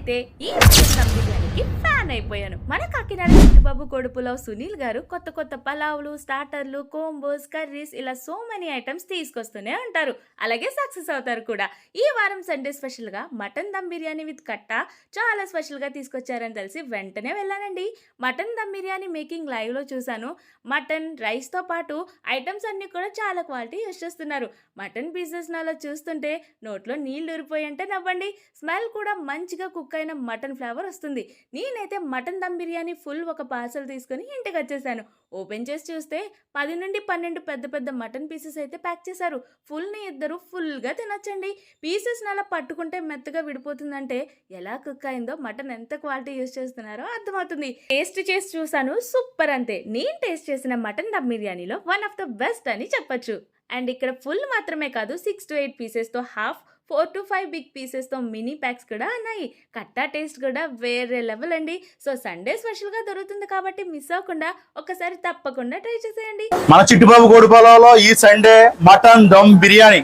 నేనైతే ఈ మటన్ దమ్ బిర్యానీకి ఫ్యాన్ అయిపోయాను మన కాకినాడ చిట్టుబాబు కొడుపులో సునీల్ గారు కొత్త కొత్త పలావులు స్టార్టర్లు కోంబోస్ కర్రీస్ ఇలా సో మెనీ ఐటమ్స్ తీసుకొస్తూనే ఉంటారు. అలాగే సక్సెస్ అవుతారు కూడా. ఈ వారం సండే స్పెషల్గా మటన్ దమ్ బిర్యానీ విత్ కట్ట చాలా స్పెషల్గా తీసుకొచ్చారని తెలిసి వెంటనే వెళ్ళానండి. మటన్ దమ్ బిర్యానీ మేకింగ్ లైవ్లో చూశాను. మటన్ రైస్తో పాటు ఐటమ్స్ అన్ని కూడా చాలా క్వాలిటీ యూస్ చేస్తున్నారు. మటన్ పీసెస్ నాలో చూస్తుంటే నోట్లో నీళ్ళు ఊరిపోయంటే నవ్వండి. స్మెల్ కూడా మంచిగా కుక్ అయిన మటన్ ఫ్లేవర్ వస్తుంది. నేనైతే మటన్ దమ్ బిర్యానీ ఫుల్ ఒక పార్సల్ తీసుకొని ఇంటికి వచ్చేసాను. ఓపెన్ చేసి చూస్తే పది నుండి పన్నెండు పెద్ద పెద్ద మటన్ పీసెస్ అయితే ప్యాక్ చేశారు. ఫుల్ని ఇద్దరు ఫుల్గా తినొచ్చండి. పీసెస్ అలా పట్టుకుంటే మెత్తగా విడిపోతుందంటే ఎలా కుక్ అయిందో మటన్ ఎంత క్వాలిటీ యూస్ చేస్తున్నారో అర్థమవుతుంది. టేస్ట్ చేసి చూశాను సూపర్ అంతే. నేను టేస్ట్ చేసిన మటన్ దమ్ బిర్యానీలో వన్ ఆఫ్ ద బెస్ట్ అని చెప్పచ్చు. అండ్ ఇక్కడ ఫుల్ మాత్రమే కాదు six to eight పీసెస్తో half four to five big పీసెస్తో mini packs కూడా ఉన్నాయి కట్టా టేస్ట్ కూడా వేరే లెవెల్ అండి. సో సండే స్పెషల్గా దొరుకుతుంది కాబట్టి మిస్ అవ్వకుండా ఒకసారి తప్పకుండా ట్రై చేసేయండి. మన చిట్టుబాబు కోడిపాలలో ఈ సండే మటన్ దమ్ బిర్యానీ.